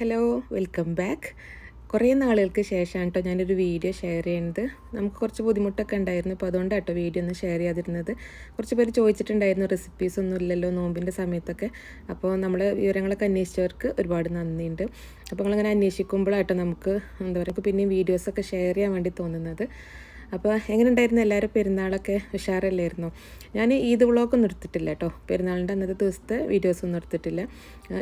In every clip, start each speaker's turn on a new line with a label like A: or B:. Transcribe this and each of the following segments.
A: Hello welcome back കുറേ നാളുകൾക്ക് ശേഷമാണ് കേട്ടോ ഞാനൊരു വീഡിയോ ഷെയർ ചെയ്യുന്നത്. നമുക്ക് കുറച്ച് ബുദ്ധിമുട്ടൊക്കെ ഉണ്ടായിരുന്നു. അപ്പോൾ അതുകൊണ്ടാണ് കേട്ടോ വീഡിയോ ഒന്ന് ഷെയർ ചെയ്യാതിരുന്നത്. കുറച്ച് പേര് ചോദിച്ചിട്ടുണ്ടായിരുന്നു റെസിപ്പീസ് ഒന്നും ഇല്ലല്ലോ നോമ്പിന്റെ സമയത്തൊക്കെ. അപ്പോൾ നമ്മൾ വിവരങ്ങളൊക്കെ അന്വേഷിച്ചവർക്ക് ഒരുപാട് നന്ദിയുണ്ട്. അപ്പോൾ നിങ്ങളിങ്ങനെ അന്വേഷിക്കുമ്പോഴാട്ടോ നമുക്ക് എന്താ പറയുക പിന്നെയും വീഡിയോസൊക്കെ ഷെയർ ചെയ്യാൻ വേണ്ടി തോന്നുന്നത്. അപ്പോൾ എങ്ങനെ ഉണ്ടായിരുന്നു എല്ലാവരും പെരുന്നാളൊക്കെ? ഉഷാറല്ലായിരുന്നു? ഞാൻ ഈദ് വ്ളോഗൊന്നും എടുത്തിട്ടില്ല കേട്ടോ. പെരുന്നാളിന്റെ അന്നത്തെ ദിവസത്തെ വീഡിയോസ് ഒന്നും എടുത്തിട്ടില്ല.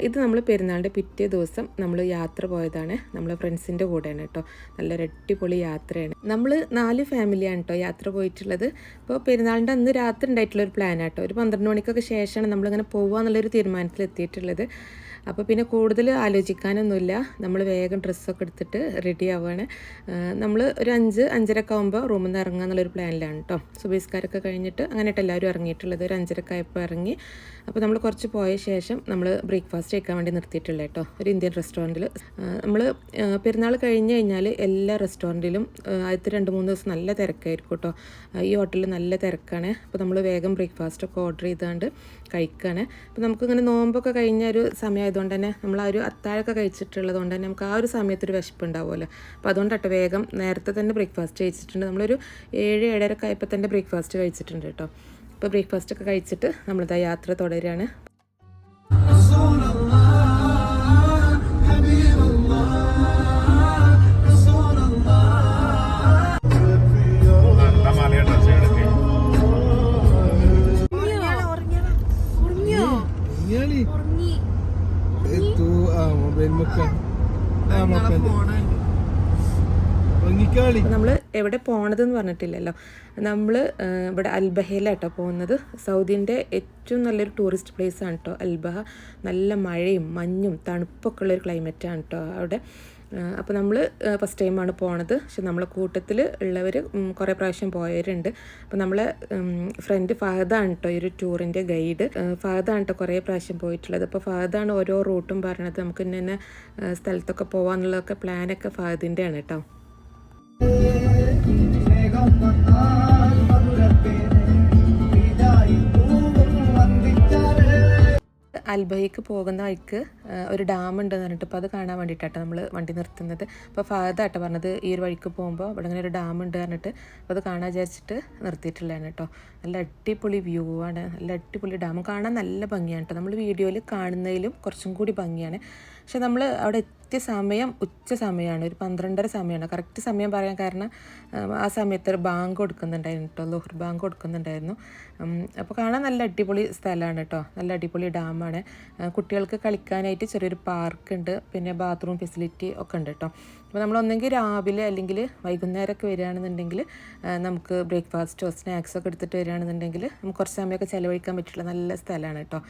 A: ഇത് നമ്മൾ പെരുന്നാളിന്റെ പിറ്റേ ദിവസം നമ്മൾ യാത്ര പോയതാണ്. നമ്മൾ ഫ്രണ്ട്സിന്റെ കൂടെയാണ് കേട്ടോ. നല്ലൊരു അടിപൊളി യാത്രയാണ്. നമ്മൾ നാല് ഫാമിലിയാണ് കേട്ടോ യാത്ര പോയിട്ടുള്ളത്. അപ്പോൾ പെരുന്നാളിന്റെ അന്ന് രാത്രി ഉണ്ടായിട്ടുള്ളൊരു ആട്ടോ ഒരു പന്ത്രണ്ട് മണിക്കൊക്കെ ശേഷമാണ് നമ്മളിങ്ങനെ പോകുക എന്നുള്ളൊരു തീരുമാനത്തിൽ എത്തിയിട്ടുള്ളത് അപ്പോൾ പിന്നെ കൂടുതൽ ആലോചിക്കാനൊന്നുമില്ല. നമ്മൾ വേഗം ഡ്രസ്സൊക്കെ എടുത്തിട്ട് റെഡി ആവുകയാണ്. നമ്മൾ ഒരു അഞ്ച് അഞ്ചരക്ക ആകുമ്പോൾ റൂമിൽ നിന്ന് ഇറങ്ങുക എന്നുള്ളൊരു പ്ലാനിലാണ് കേട്ടോ സുബീസ്കാരൊക്കെ കഴിഞ്ഞിട്ട് അങ്ങനെയായിട്ട് എല്ലാവരും ഇറങ്ങിയിട്ടുള്ളത്. ഒരു അഞ്ചരക്കെ ആയപ്പോൾ ഇറങ്ങി. അപ്പോൾ നമ്മൾ കുറച്ച് പോയ ശേഷം നമ്മൾ ബ്രേക്ക്ഫാസ്റ്റ് കഴിക്കാൻ വേണ്ടി നിർത്തിയിട്ടുള്ളത് കേട്ടോ ഒരു ഇന്ത്യൻ റെസ്റ്റോറന്റിൽ നമ്മൾ പെരുന്നാൾ കഴിഞ്ഞ് കഴിഞ്ഞാൽ എല്ലാ റെസ്റ്റോറന്റിലും ആദ്യത്തെ രണ്ട് മൂന്ന് ദിവസം നല്ല തിരക്കായിരിക്കും കേട്ടോ ഈ ഹോട്ടലിൽ നല്ല തിരക്കാണ്. അപ്പോൾ നമ്മൾ വേഗം ബ്രേക്ക്ഫാസ്റ്റൊക്കെ ഓർഡർ ചെയ്താണ്ട് കഴിക്കുകയാണ് അപ്പോൾ നമുക്കിങ്ങനെ നോമ്പൊക്കെ കഴിഞ്ഞ ഒരു സമയമായതുകൊണ്ട് തന്നെ നമ്മൾ ആ ഒരു അത്താഴൊക്കെ കഴിച്ചിട്ടുള്ളത് കൊണ്ട് തന്നെ നമുക്ക് ആ ഒരു സമയത്തൊരു വിശപ്പുണ്ടാവുമല്ലോ. അപ്പോൾ അതുകൊണ്ടാണ് വേഗം നേരത്തെ തന്നെ ബ്രേക്ക്ഫാസ്റ്റ് കഴിച്ചിട്ടുണ്ട്. നമ്മളൊരു ഏഴ് ഏഴരക്കായപ്പോൾ തന്നെ ബ്രേക്ക്ഫാസ്റ്റ് കഴിച്ചിട്ടുണ്ട് കേട്ടോ. അപ്പോൾ ബ്രേക്ക്ഫാസ്റ്റ് ഒക്കെ കഴിച്ചിട്ട് നമ്മളിതാ യാത്ര തുടരുകയാണ്. നമ്മൾ എവിടെ പോണതെന്ന് പറഞ്ഞിട്ടില്ലല്ലോ. നമ്മൾ ഇവിടെ അൽബഹയിലാട്ടോ പോകുന്നത്. സൗദിന്റെ ഏറ്റവും നല്ലൊരു ടൂറിസ്റ്റ് പ്ലേസ് ആണ് കേട്ടോ അൽബഹ. നല്ല മഴയും മഞ്ഞും തണുപ്പൊക്കെ ഉള്ളൊരു ആണ് കേട്ടോ അവിടെ അപ്പോൾ നമ്മൾ ഫസ്റ്റ് ടൈമാണ് പോണത്. പക്ഷെ നമ്മളെ കൂട്ടത്തിൽ ഉള്ളവർ കുറേ പ്രാവശ്യം പോയവരുണ്ട്. അപ്പോൾ നമ്മളെ ഫ്രണ്ട് ഫഹദാണ് കേട്ടോ ഈ ഒരു ടൂറിന്റെ ഗൈഡ് ഫഹദാണ് കേട്ടോ കുറേ പ്രാവശ്യം പോയിട്ടുള്ളത്. അപ്പോൾ ഫഹദാണ് ഓരോ റൂട്ടും പറഞ്ഞത്. നമുക്ക് ഇന്ന സ്ഥലത്തൊക്കെ പോകാമെന്നുള്ളതൊക്കെ പ്ലാനൊക്കെ ഫഹദിന്റെ ആണ് കേട്ടോ അൽബയ്ക്ക് പോകുന്ന വഴിക്ക് ഒരു ഡാം ഉണ്ടെന്ന് പറഞ്ഞിട്ട് അപ്പോൾ അത് കാണാൻ വേണ്ടിയിട്ടാണ് നമ്മൾ വണ്ടി നിർത്തുന്നത്. അപ്പോൾ ഫാദാട്ടോ പറഞ്ഞത് ഈ ഒരു വഴിക്ക് പോകുമ്പോൾ അവിടെ ഇങ്ങനെ ഒരു ഡാം ഉണ്ട് പറഞ്ഞിട്ട് അപ്പോൾ അത് കാണാൻ വിചാരിച്ചിട്ട് നിർത്തിയിട്ടുള്ളതാണ് കേട്ടോ. നല്ല അടിപൊളി വ്യൂ ആണ്. നല്ല അടിപൊളി ഡാം. കാണാൻ നല്ല ഭംഗിയാണ് കേട്ടോ. നമ്മൾ വീഡിയോയിൽ കാണുന്നതിലും കുറച്ചും കൂടി ഭംഗിയാണ്. പക്ഷെ നമ്മൾ അവിടെ എത്തിയ സമയം ഉച്ച സമയമാണ്. ഒരു പന്ത്രണ്ടര സമയമാണ്. കറക്റ്റ് സമയം പറയാൻ കാരണം ആ സമയത്ത് ഒരു ബാങ്ക് കൊടുക്കുന്നുണ്ടായിരുന്നു കേട്ടോ. ലോഹർ ബാങ്ക് കൊടുക്കുന്നുണ്ടായിരുന്നു. അപ്പോൾ കാണാൻ നല്ല അടിപൊളി സ്ഥലമാണ് കേട്ടോ. നല്ല അടിപൊളി ഡാമാണ്. കുട്ടികൾക്ക് കളിക്കാനായിട്ട് ചെറിയൊരു പാർക്ക് ഉണ്ട് പിന്നെ ബാത്റൂം ഫെസിലിറ്റി ഒക്കെ ഉണ്ട് കേട്ടോ. അപ്പോൾ നമ്മൾ ഒന്നെങ്കിൽ രാവിലെ അല്ലെങ്കിൽ വൈകുന്നേരമൊക്കെ വരികയാണെന്നുണ്ടെങ്കിൽ നമുക്ക് ബ്രേക്ക്ഫാസ്റ്റോ സ്നാക്സോ ഒക്കെ എടുത്തിട്ട് വരികയാണെന്നുണ്ടെങ്കിൽ നമുക്ക് കുറച്ച് സമയമൊക്കെ ചിലവഴിക്കാൻ പറ്റുള്ള നല്ല സ്ഥലമാണ് കേട്ടോ.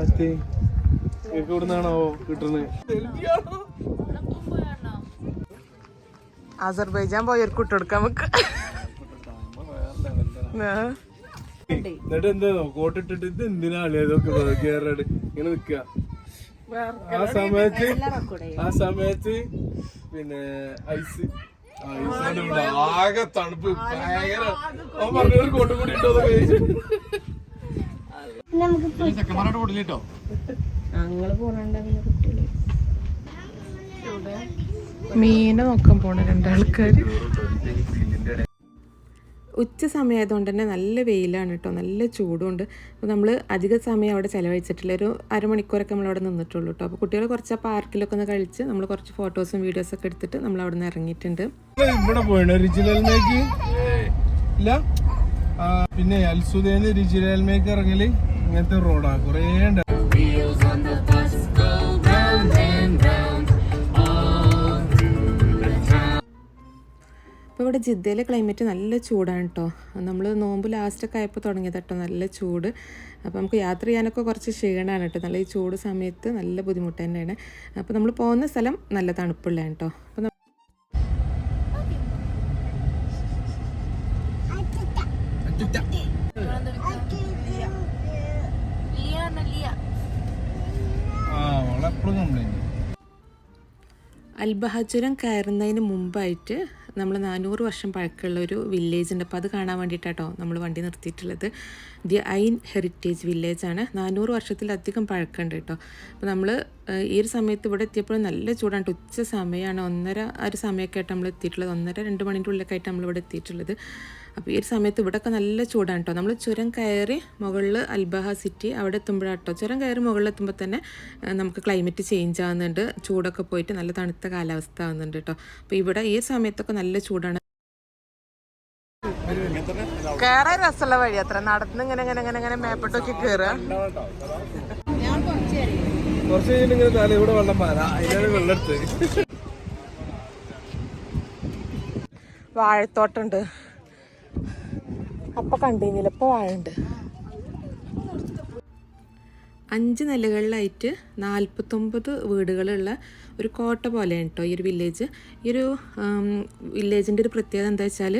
B: Ati. ഇതൊക്കെ ഇവിടുന്നാണോ കിട്ടുന്നത്?
A: അസർബൈജാൻ പോയ ഒരു കുട്ടെടുക്കാൻ നമുക്ക്.
B: എന്നിട്ട് എന്താ കോട്ടിട്ടിട്ട് ഇത് എന്തിനാ അളിയതൊക്കെ കേറാട് ഇങ്ങനെ നിക്ക ആ സമയത്ത് ആ സമയത്ത് പിന്നെ ഐസ്. ആകെ തണുപ്പ്. ഭയങ്കര അവൻ പറഞ്ഞ ഒരു കോട്ടും കൂടി ഉണ്ടോ
C: ചെക്കന്മാരോട് കൂടിട്ടോ
A: മീനെ നോക്കാൻ പോണ രണ്ടാൾക്കാർ ഉച്ച സമയമായതുകൊണ്ട് തന്നെ നല്ല വെയിലാണ് കേട്ടോ. നല്ല ചൂടുണ്ട്. അപ്പോൾ നമ്മൾ അധിക സമയം അവിടെ ചിലവഴിച്ചിട്ടില്ല. ഒരു അരമണിക്കൂറൊക്കെ നമ്മൾ അവിടെ നിന്നിട്ടുള്ളൂ കേട്ടോ. അപ്പോൾ കുട്ടികൾ കുറച്ച് ആ പാർക്കിലൊക്കെ ഒന്ന് കളിച്ച് നമ്മൾ കുറച്ച് ഫോട്ടോസും വീഡിയോസൊക്കെ എടുത്തിട്ട് നമ്മൾ അവിടെ നിന്ന് ഇറങ്ങിയിട്ടുണ്ട്
B: ഇവിടെ പോയണോ. റിജിലൽമേക്ക് ഇല്ല? പിന്നെ അൽസുദേന്ന് റിജിലൽമേക്ക് ഇറങ്ങൽ ഇങ്ങനത്തെ റോഡാണ് കുറേ ഉണ്ട്.
A: ഇവിടെ ജിദ്ദയിലെ ക്ലൈമറ്റ് നല്ല ചൂടാണ് കേട്ടോ നമ്മൾ നോമ്പ് ലാസ്റ്റൊക്കെ ആയപ്പോൾ തുടങ്ങിയത് കേട്ടോ നല്ല ചൂട്. അപ്പോൾ നമുക്ക് യാത്ര ചെയ്യാനൊക്കെ കുറച്ച് ക്ഷീണമാണ് കേട്ടോ നല്ല ഈ ചൂട് സമയത്ത് നല്ല ബുദ്ധിമുട്ട് തന്നെയാണ്. അപ്പോൾ നമ്മൾ പോകുന്ന സ്ഥലം നല്ല തണുപ്പുള്ളതാണ് കേട്ടോ അപ്പോൾ ന-
B: ആ അവളെപ്പോഴും കംപ്ലൈന്റ്
A: അൽബഹ കയറുന്നതിന് മുമ്പായിട്ട് നമ്മൾ നാനൂറ് വർഷം പഴക്കമുള്ള ഒരു വില്ലേജ് ഉണ്ട് അപ്പോൾ അത് കാണാൻ വേണ്ടിയിട്ടാട്ടോ നമ്മൾ വണ്ടി നിർത്തിയിട്ടുള്ളത്. The Ain heritage വില്ലേജാണ്. നാനൂറ് വർഷത്തിലധികം പഴക്കമുണ്ട് കേട്ടോ. അപ്പോൾ നമ്മൾ ഈ ഒരു സമയത്ത് ഇവിടെ എത്തിയപ്പോൾ നല്ല ചൂടാണ്. ട്ടോ. ഉച്ച സമയമാണ്. ഒന്നര ആ ഒരു സമയമൊക്കെ ആയിട്ട് നമ്മൾ എത്തിയിട്ടുള്ളത്. ഒന്നര രണ്ട് മണിന്റെ ഉള്ളിലൊക്കെ ആയിട്ട് നമ്മൾ ഇവിടെ എത്തിയിട്ടുള്ളത്. അപ്പോൾ ഈ ഒരു സമയത്ത് ഇവിടെയൊക്കെ നല്ല ചൂടാണ് കേട്ടോ. നമ്മൾ ചുരം കയറി മുകളിൽ അൽബഹ സിറ്റി അവിടെ എത്തുമ്പോഴാണ് കേട്ടോ. ചുരം കയറി മുകളിൽ എത്തുമ്പോൾ തന്നെ നമുക്ക് ക്ലൈമറ്റ് ചേഞ്ച് ആവുന്നുണ്ട്. ചൂടൊക്കെ പോയിട്ട് നല്ല തണുത്ത കാലാവസ്ഥ ആവുന്നുണ്ട് കേട്ടോ. അപ്പോൾ ഇവിടെ ഈ സമയത്തൊക്കെ നല്ല ചൂടാണ്.
D: കേറാൻ രസമുള്ള വഴി അത്ര. നടന്ന് ഇങ്ങനെ ഇങ്ങനെ ഇങ്ങനെ ഇങ്ങനെ മേപ്പെട്ടൊക്കെ കേറുക
B: കുറച്ച് കഴിഞ്ഞിട്ട് ഇങ്ങനെ തലയൂടെ ഇവിടെ വെള്ളം പാല എടുത്തത്
D: വാഴത്തോട്ടുണ്ട്. അപ്പൊ കണ്ടിരുന്നില്ല ഇപ്പൊ വാഴണ്ട്
A: അഞ്ച് നിലകളിലായിട്ട് നാൽപ്പത്തൊമ്പത് വീടുകളുള്ള ഒരു കോട്ട പോലെയാണ് കേട്ടോ ഈ ഒരു വില്ലേജ് ഈ ഒരു വില്ലേജിന്റെ ഒരു പ്രത്യേകത എന്താ വെച്ചാൽ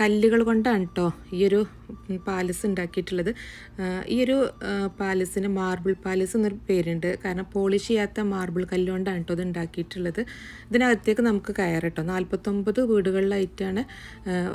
A: കല്ലുകൾ കൊണ്ടാണ് കേട്ടോ ഈ ഒരു പാലസ് ഉണ്ടാക്കിയിട്ടുള്ളത്. ഈ ഒരു പാലസിന് മാർബിൾ പാലസ് എന്നൊരു പേരുണ്ട്. കാരണം പോളിഷ് ചെയ്യാത്ത മാർബിൾ കല്ലുകൊണ്ടാണ് കേട്ടോ ഇത് ഉണ്ടാക്കിയിട്ടുള്ളത് ഇതിനകത്തേക്ക് നമുക്ക് കയറാം നാൽപ്പത്തൊമ്പത് വീടുകളിലായിട്ടാണ്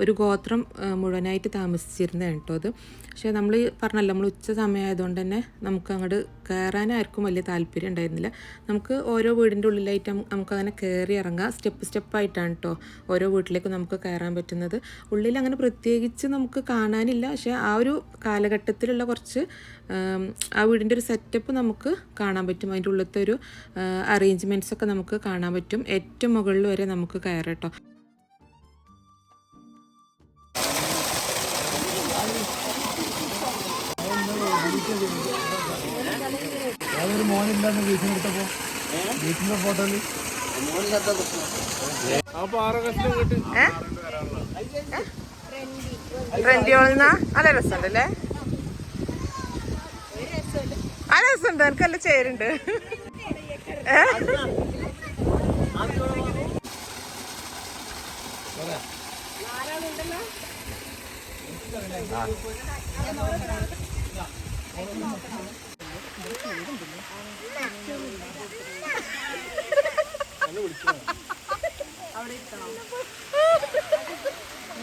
A: ഒരു ഗോത്രം മുഴുവനായിട്ട് താമസിച്ചിരുന്നത് കേട്ടോ അത്. പക്ഷേ നമ്മൾ പറഞ്ഞല്ലോ നമ്മൾ ഉച്ച സമയമായതുകൊണ്ട് തന്നെ നമുക്ക് അങ്ങോട്ട് കയറാനായിരിക്കും വലിയ താല്പര്യം ഉണ്ടായിരുന്നില്ല. നമുക്ക് ഓരോ വീടിന്റെ ഉള്ളിലായിട്ട് നമുക്ക് അങ്ങനെ കയറി ഇറങ്ങാം. സ്റ്റെപ്പ് സ്റ്റെപ്പായിട്ടാണ് കേട്ടോ ഓരോ വീട്ടിലേക്ക് നമുക്ക് കയറാൻ പറ്റുന്നത്. ഉള്ളിൽ അങ്ങനെ പ്രത്യേകിച്ച് നമുക്ക് കാണാനില്ല. പക്ഷേ ആ ഒരു കാലഘട്ടത്തിലുള്ള കുറച്ച് ആ വീടിന്റെ ഒരു സെറ്റപ്പ് നമുക്ക് കാണാൻ പറ്റും. അതിന്റെ ഉള്ളത്തെ ഒരു അറേഞ്ച്മെന്റ്സ് ഒക്കെ നമുക്ക് കാണാൻ പറ്റും. ഏറ്റവും മുകളിൽ വരെ നമുക്ക് കയറാം കേട്ടോ
B: അതൊരു മോനില്ലാന്ന് വീട്ടിനെടുത്തപ്പോ വീട്ടിന്റെ ഫോട്ടോയിൽ ആ പാറ കഷ്ണം കിട്ടി
D: ട്രെൻഡിയോളിന്ന നല്ല രസമുണ്ട് അല്ലേ ആ രസമുണ്ട്. എനിക്ക് നല്ല ചേരുണ്ട്. ഏ?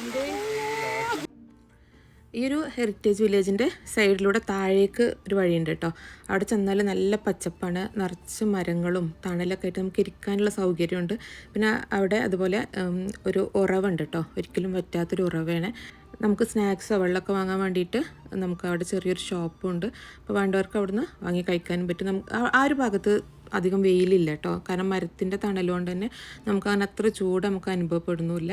A: ഈ ഒരു ഹെറിറ്റേജ് വില്ലേജിന്റെ സൈഡിലൂടെ താഴേക്ക് ഒരു വഴിയുണ്ട് കേട്ടോ. അവിടെ ചെന്നാൽ നല്ല പച്ചപ്പാണ് നിറച്ച് മരങ്ങളും തണലൊക്കെ ആയിട്ട് നമുക്ക് ഇരിക്കാനുള്ള സൗകര്യമുണ്ട്. പിന്നെ അവിടെ അതുപോലെ ഒരു ഉറവുണ്ട് കേട്ടോ. ഒരിക്കലും പറ്റാത്തൊരു ഉറവാണ്. നമുക്ക് സ്നാക്സോ വെള്ളമൊക്കെ വാങ്ങാൻ വേണ്ടിയിട്ട് നമുക്ക് അവിടെ ചെറിയൊരു ഷോപ്പുണ്ട് അപ്പോൾ വേണ്ടവർക്ക് അവിടുന്ന് വാങ്ങി കഴിക്കാനും പറ്റും. നമുക്ക് ആ ഒരു ഭാഗത്ത് അധികം വെയിലില്ല കേട്ടോ കാരണം മരത്തിന്റെ തണലുകൊണ്ട് തന്നെ നമുക്ക് അങ്ങനെ അത്ര ചൂട് നമുക്ക് അനുഭവപ്പെടുന്നില്ല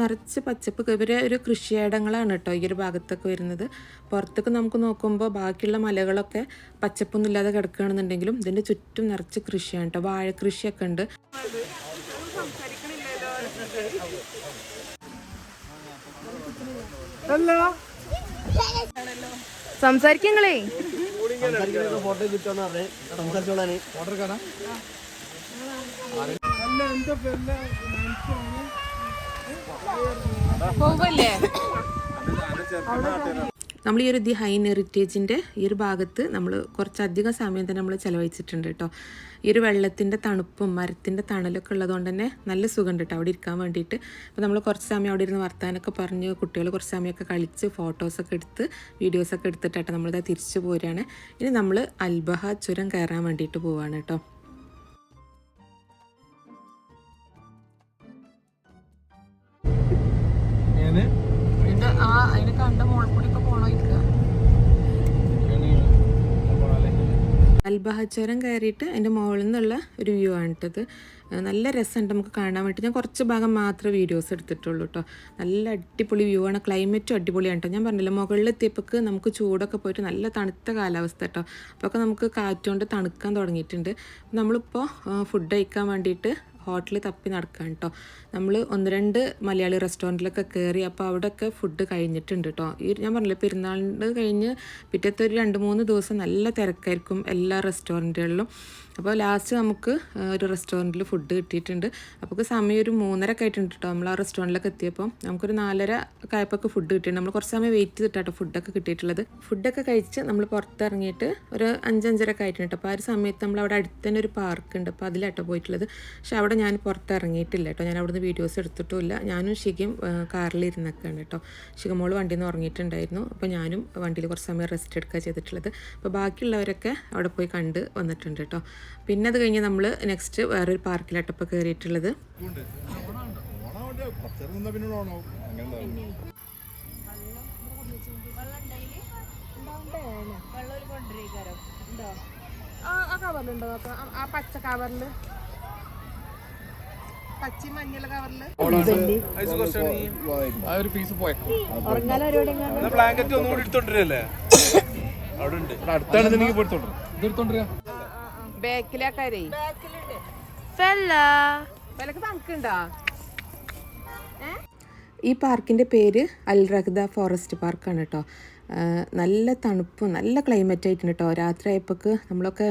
A: നിറച്ച് പച്ചപ്പ് ഇവരെ ഒരു കൃഷിയിടങ്ങളാണ് കേട്ടോ ഈ ഒരു ഭാഗത്തൊക്കെ വരുന്നത്. പുറത്തൊക്കെ നമുക്ക് നോക്കുമ്പോൾ ബാക്കിയുള്ള മലകളൊക്കെ പച്ചപ്പൊന്നും ഇല്ലാതെ കിടക്കുകയാണെന്നുണ്ടെങ്കിലും ഇതിന്റെ ചുറ്റും നിറച്ച് കൃഷിയാണ് കേട്ടോ വാഴ കൃഷിയൊക്കെ ഉണ്ട്.
D: സംസാരിക്കങ്ങളേ
B: ഫോട്ടോ കിട്ടുമെന്ന് പറഞ്ഞേ സംസാരിച്ചോളാന് ഫോട്ടോ എടുക്കാനാ?
D: പോവല്ലേ?
A: നമ്മൾ ഈ ഒരു ദി ഹൈ ഹെറിറ്റേജിന്റെ ഈ ഒരു ഭാഗത്ത് നമ്മൾ കുറച്ചധികം സമയം തന്നെ നമ്മൾ ചിലവഴിച്ചിട്ടുണ്ട് കേട്ടോ ഈ ഒരു വെള്ളത്തിന്റെ തണുപ്പും മരത്തിന്റെ തണലൊക്കെ ഉള്ളതുകൊണ്ട് തന്നെ നല്ല സുഖമുണ്ട് കേട്ടോ അവിടെ ഇരിക്കാൻ വേണ്ടിയിട്ട് അപ്പോൾ നമ്മൾ കുറച്ച് സമയം അവിടെ ഇരുന്ന് വർത്താനൊക്കെ പറഞ്ഞ് കുട്ടികൾ കുറച്ച് സമയമൊക്കെ കളിച്ച് ഫോട്ടോസൊക്കെ എടുത്ത് വീഡിയോസൊക്കെ എടുത്തിട്ടാട്ടോ നമ്മളിതാ തിരിച്ചു പോരുകയാണ് ഇനി നമ്മൾ അൽബഹ ചുരം കയറാൻ വേണ്ടിയിട്ട് പോവാണ് കേട്ടോ
D: അതിന് കണ്ട പോണോ
A: കയറിയിട്ട് അതിന്റെ മുകളിൽ നിന്നുള്ള ഒരു വ്യൂ ആണ് കേട്ടത് നല്ല രസമുണ്ട് നമുക്ക് കാണാൻ വേണ്ടി. ഞാൻ കുറച്ച് ഭാഗം മാത്രമേ വീഡിയോസ് എടുത്തിട്ടുള്ളൂ കേട്ടോ. നല്ല അടിപൊളി വ്യൂ ആണ്. ക്ലൈമറ്റും അടിപൊളിയാണ് കേട്ടോ. ഞാൻ പറഞ്ഞില്ല മുകളിലെത്തിയപ്പോൾ നമുക്ക് ചൂടൊക്കെ പോയിട്ട് നല്ല തണുത്ത കാലാവസ്ഥ കേട്ടോ. അപ്പോൾ നമുക്ക് കാറ്റുകൊണ്ട് തണുക്കാൻ തുടങ്ങിയിട്ടുണ്ട്. നമ്മളിപ്പോൾ ഫുഡ് കഴിക്കാൻ വേണ്ടിയിട്ട് ഹോട്ടലിൽ തപ്പി നടക്കാൻ കേട്ടോ നമ്മൾ ഒന്ന് രണ്ട് മലയാളി റെസ്റ്റോറന്റിലൊക്കെ കയറി അപ്പോൾ അവിടെയൊക്കെ ഫുഡ് കഴിഞ്ഞിട്ടുണ്ട് കേട്ടോ ഈ ഞാൻ പറഞ്ഞില്ല പെരുന്നാളിന്റെ കഴിഞ്ഞ് പിറ്റത്തെ ഒരു രണ്ട് മൂന്ന് ദിവസം നല്ല തിരക്കായിരിക്കും എല്ലാ റെസ്റ്റോറന്റുകളിലും. അപ്പോൾ ലാസ്റ്റ് നമുക്ക് ഒരു റെസ്റ്റോറന്റിൽ ഫുഡ് കിട്ടിയിട്ടുണ്ട്. അപ്പോൾ സമയം ഒരു മൂന്നര ഒക്കെ ആയിട്ടുണ്ട് കേട്ടോ നമ്മൾ ആ റെസ്റ്റോറന്റിലൊക്കെ എത്തിയപ്പോൾ നമുക്കൊരു നാലര കായപ്പൊക്കെ ഫുഡ് കിട്ടിയിട്ടുണ്ട്. നമ്മൾ കുറച്ച് സമയം വെയിറ്റ് ചെയ്തിട്ടാട്ടോ ഫുഡൊക്കെ കിട്ടിയിട്ടുള്ളത്. ഫുഡൊക്കെ കഴിച്ച് നമ്മൾ പുറത്തിറങ്ങിയിട്ട് ഒരു അഞ്ചഞ്ചര ഒക്കെ ആയിട്ടുണ്ട് അപ്പോൾ ആ ഒരു സമയത്ത് നമ്മൾ അവിടെ അടുത്ത് തന്നെ ഒരു പാർക്ക് ഉണ്ട്. അപ്പോൾ അതിലാട്ടോ പോയിട്ടുള്ളത്. പക്ഷേ അവിടെ ഞാൻ പുറത്തിറങ്ങിയിട്ടില്ല കേട്ടോ ഞാൻ അവിടുന്ന് വീഡിയോസ് എടുത്തിട്ടുമില്ല. ഞാനും ഷിഗയും കാറിലിരുന്നൊക്കെയാണ് കേട്ടോ ഷിഗമോൾ വണ്ടിയിൽ നിന്ന് ഉറങ്ങിയിട്ടുണ്ടായിരുന്നു. അപ്പോൾ ഞാനും വണ്ടിയിൽ കുറച്ച് സമയം റെസ്റ്റ് എടുക്കുക ചെയ്തിട്ടുള്ളത്. അപ്പോൾ ബാക്കിയുള്ളവരൊക്കെ അവിടെ പോയി കണ്ട് വന്നിട്ടുണ്ട് കേട്ടോ പിന്നെ അത് കഴിഞ്ഞ് നമ്മൾ നെക്സ്റ്റ് വേറൊരു പാർക്കിലായിട്ട് ഇപ്പോൾ കയറിയിട്ടുള്ളത് ആ കവറിലുണ്ടോ ആ പച്ച കവറിൽ പച്ച മഞ്ഞള
C: കവറിൽ ഒരു പീസ് പോയേക്കും
B: ബ്ലാങ്കറ്റ് ഒന്നും കൂടി എടുത്തോണ്ടിരല്ലേ? അവിടെ ഉണ്ട്.
C: അടുത്താണ് എനിക്ക് പോയിത്തോണ്ട് ഇത് എടുത്തോണ്ടിരാ.
A: ബാക്കിലേക്കാരേ. വിലക്ക് തണുക്കുണ്ടോ? ഈ പാർക്കിന്റെ പേര് അൽ റഹ്ദ ഫോറസ്റ്റ് പാർക്കാണ് കേട്ടോ. നല്ല തണുപ്പും നല്ല ക്ലൈമറ്റ് ആയിട്ടുണ്ട് കേട്ടോ രാത്രി ആയപ്പോൾക്ക് നമ്മളൊക്കെ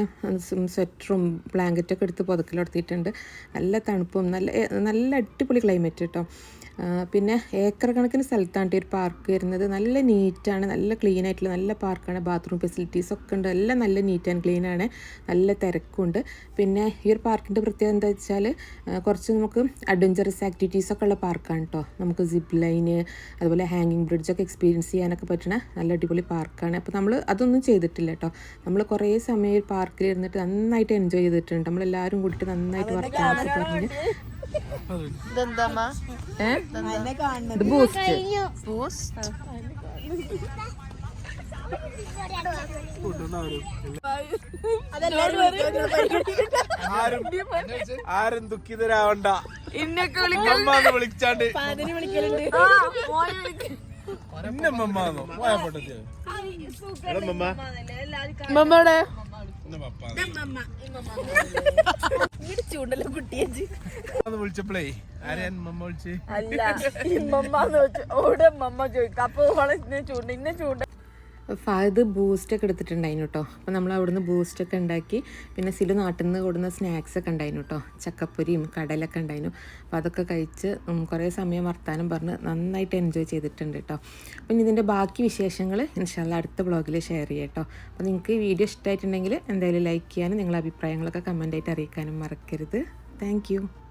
A: സ്വെറ്ററും ബ്ലാങ്കറ്റൊക്കെ എടുത്ത് പുതക്കിലെടുത്തിട്ടുണ്ട് നല്ല തണുപ്പും നല്ല നല്ല അടിപൊളി ക്ലൈമറ്റ് കേട്ടോ പിന്നെ ഏക്കർ കണക്കിന് സ്ഥലത്താണ് ഒരു പാർക്ക് വരുന്നത്. നല്ല നീറ്റാണ് നല്ല ക്ലീൻ ആയിട്ടുള്ള നല്ല പാർക്കാണ് ബാത്റൂം ഫെസിലിറ്റീസ് ഒക്കെ ഉണ്ട്. എല്ലാം നല്ല നീറ്റ് ആൻഡ് ക്ലീൻ ആണ്. നല്ല തിരക്കുണ്ട് പിന്നെ ഈ ഒരു പാർക്കിന്റെ പ്രത്യേകത എന്താ വെച്ചാൽ കുറച്ച് നമുക്ക് അഡ്വഞ്ചറസ് ആക്ടിവിറ്റീസ് ഒക്കെ ഉള്ള പാർക്കാണ് കേട്ടോ നമുക്ക് സിപ്പ് ലൈന് അതുപോലെ ഹാങ്ങിങ് ബ്രിഡ്ജൊക്കെ എക്സ്പീരിയൻസ് ചെയ്യാനൊക്കെ പറ്റുന്ന നല്ല അടിപൊളി പാർക്കാണ്. അപ്പോൾ നമ്മൾ അതൊന്നും ചെയ്തിട്ടില്ല കേട്ടോ നമ്മൾ കുറേ സമയം പാർക്കിൽ ഇരുന്നിട്ട് നന്നായിട്ട് എൻജോയ് ചെയ്തിട്ടുണ്ട്. നമ്മളെല്ലാവരും കൂടിയിട്ട് നന്നായിട്ട് വർക്കാനൊക്കെ പറഞ്ഞ്? ഇത് ബൂസ്റ്റ്
B: ആരും ആരും ദുഃഖിതരാവണ്ട. മമ്മാന്ന് വിളിച്ചാണ്ട്. മമ്മാന്നോ പോയപ്പെട്ടത്
D: മമ്മയുടെ
B: വിളിച്ചപ്പോഴേ ആരെയാണ് മമ്മ. വിളിച്ച്?
D: അല്ല മമ്മ ചോദിച്ചു ഓടെ മമ്മ ചോദിക്കും. അപ്പൊ ഓളെ ചൂണ്ട ഇന്ന ചൂണ്ട
A: ഫാദ് ബൂസ്റ്റൊക്കെ എടുത്തിട്ടുണ്ടായിരുന്നു കേട്ടോ അപ്പോൾ നമ്മൾ അവിടുന്ന് ബൂസ്റ്റൊക്കെ ഉണ്ടാക്കി പിന്നെ സിലു നാട്ടിൽ നിന്ന് കൊടുന്ന സ്നാക്സൊക്കെ ഉണ്ടായിരുന്നു കേട്ടോ ചക്കപ്പൊരിയും കടലൊക്കെ ഉണ്ടായിരുന്നു. അപ്പോൾ അതൊക്കെ കഴിച്ച് കുറേ സമയം വർത്താനം പറഞ്ഞ് നന്നായിട്ട് എൻജോയ് ചെയ്തിട്ടുണ്ട് കേട്ടോ അപ്പം ഇതിന്റെ ബാക്കി വിശേഷങ്ങൾ ഇൻഷാല്ല അടുത്ത ബ്ലോഗിൽ ഷെയർ ചെയ്യാം കേട്ടോ അപ്പോൾ നിങ്ങൾക്ക് ഈ വീഡിയോ ഇഷ്ടമായിട്ടുണ്ടെങ്കിൽ എന്തായാലും ലൈക്ക് ചെയ്യാനും നിങ്ങളുടെ അഭിപ്രായങ്ങളൊക്കെ കമന്റായിട്ട് അറിയിക്കാനും മറക്കരുത്. താങ്ക്